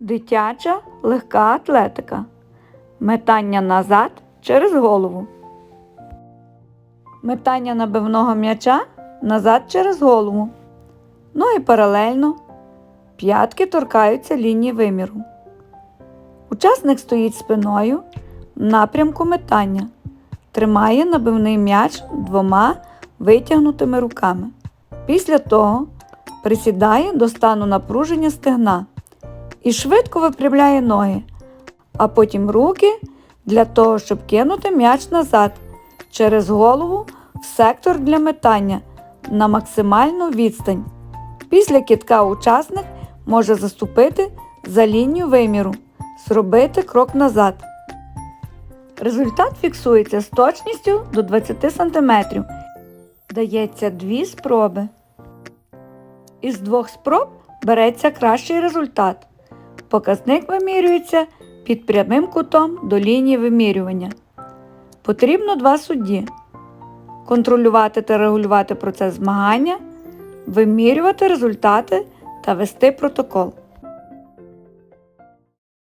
Дитяча легка атлетика. Метання назад через голову. Метання набивного м'яча назад через голову. Ноги паралельно. П'ятки торкаються лінії виміру. Учасник стоїть спиною в напрямку метання. Тримає набивний м'яч двома витягнутими руками. Після того присідає до стану напруження стегна і швидко випрямляє ноги, а потім руки для того, щоб кинути м'яч назад через голову в сектор для метання на максимальну відстань. Після кітка учасник може заступити за лінію виміру, зробити крок назад. Результат фіксується з точністю до 20 см. Дається дві спроби. Із двох спроб береться кращий результат. Показник вимірюється під прямим кутом до лінії вимірювання. Потрібно два судді. Контролювати та регулювати процес змагання, вимірювати результати та вести протокол.